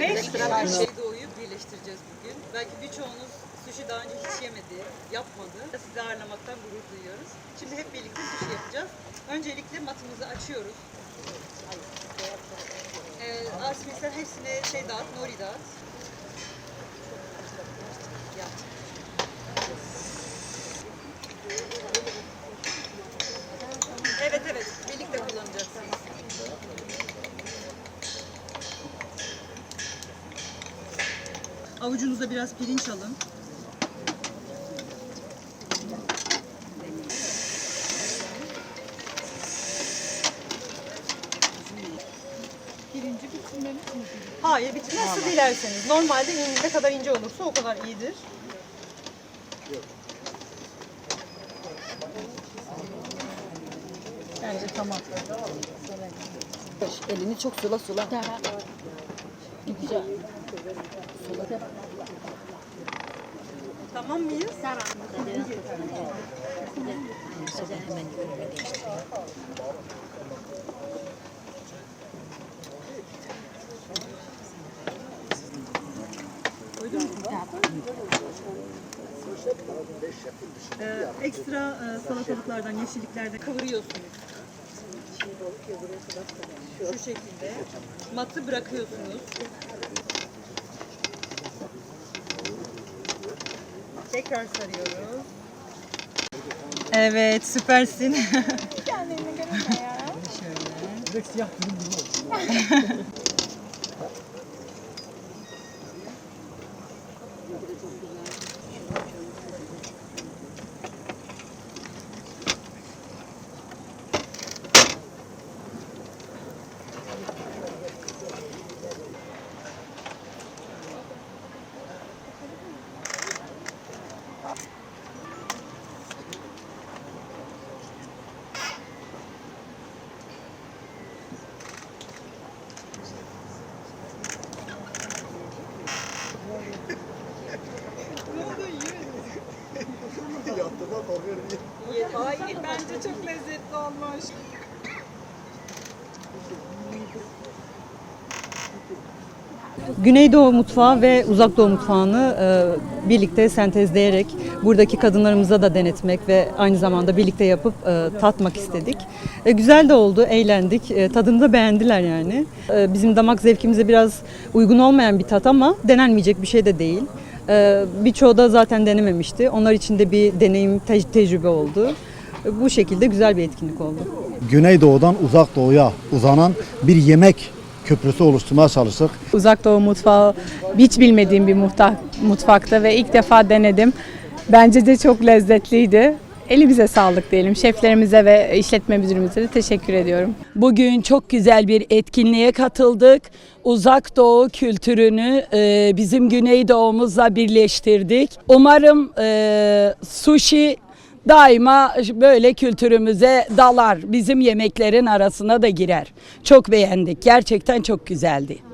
Ekstra her şey doğuyu birleştireceğiz bugün. Belki birçoğunuz sushi daha önce hiç yemedi, yapmadı. Sizi ağırlamaktan gurur duyuyoruz. Şimdi hep birlikte sushi yapacağız. Öncelikle matımızı açıyoruz. Ee, Arsin sen hepsine şey dağıt, nori dağıt. Yap. Evet evet, birlikte kullanacaksınız. Avucunuza biraz pirinç alın. Birinci bitirmeli mi? Hayır, bitti. Nasıl dilerseniz. Normalde in- ne kadar ince olursa o kadar iyidir. Bence tamam. Elini çok sula sula. Güzel. Sula da. Tamam mıyız? Hemen Ee, ekstra e, salatalıklardan, yeşilliklerden kavuruyorsunuz. Şu şekilde. Matı bırakıyorsunuz. Tekrar sarıyoruz. Evet, süpersin. Kendini görünme ya. Ay bence çok lezzetli olmuş. Güneydoğu mutfağı ve Uzak Doğu mutfağını e, birlikte sentezleyerek buradaki kadınlarımıza da denetmek ve aynı zamanda birlikte yapıp e, tatmak istedik. E, güzel de oldu, eğlendik. E, tadını da beğendiler yani. E, bizim damak zevkimize biraz uygun olmayan bir tat ama denenmeyecek bir şey de değil. E, birçoğu da zaten denememişti. Onlar için de bir deneyim, te- tecrübe oldu. E, bu şekilde güzel bir etkinlik oldu. Güneydoğu'dan uzak doğuya uzanan bir yemek köprüsü oluşturmaya çalıştık. Uzak Doğu mutfağı hiç bilmediğim bir muhta- mutfakta ve ilk defa denedim. Bence de çok lezzetliydi. Elimize sağlık diyelim. Şeflerimize ve işletme müdürümüze de teşekkür ediyorum. Bugün çok güzel bir etkinliğe katıldık. Uzak Doğu kültürünü e, bizim Güneydoğumuzla birleştirdik. Umarım e, sushi daima böyle kültürümüze dalar. Bizim yemeklerin arasına da girer. Çok beğendik. Gerçekten çok güzeldi.